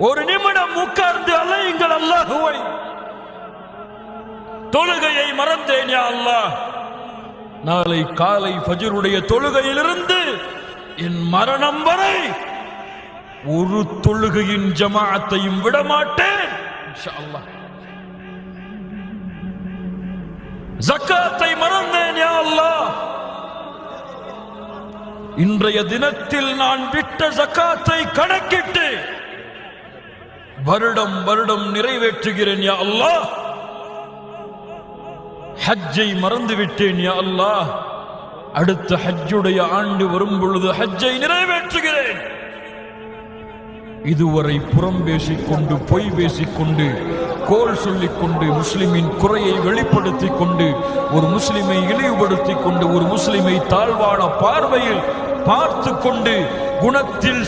ஒரு நிமிடம் உட்கார்ந்து அலையுங்கள் அல்லாஹுவை தொழுகையை மறந்தேன் யா அல்லாஹ். நாளை காலை ஃபஜ்ருடைய தொழுகையிலிருந்து என் மரணம் வரை ஒரு தொழுகையின் ஜமாஅத்தையும் விடமாட்டேன் ஜக்காத்தை மறந்தேன் யா அல்லாஹ். இன்றைய தினத்தில் நான் விட்ட ஜக்காத்தை கணக்கிட்டு வருடம் வருடம் நிறைவேற்றுகிறேன் யா அல்லாஹ். ஹஜ்ஜை மறந்து விட்டேன் யா அல்லாஹ். அடுத்த ஹஜ்ஜுடைய ஆண்டு வரும் பொழுது ஹஜ்ஜை நிறைவேற்றுகிறேன். இதுவரை புறம் பேசிக்கொண்டு பொய் பேசிக்கொண்டு கோல் சொல்லிக்கொண்டு முஸ்லிமின் குறையை வெளிப்படுத்திக் கொண்டு ஒரு முஸ்லிமை இழிவுபடுத்திக் கொண்டு ஒரு முஸ்லிமை தாழ்வான பார்வையில் பார்த்து கொண்டு குணத்தில்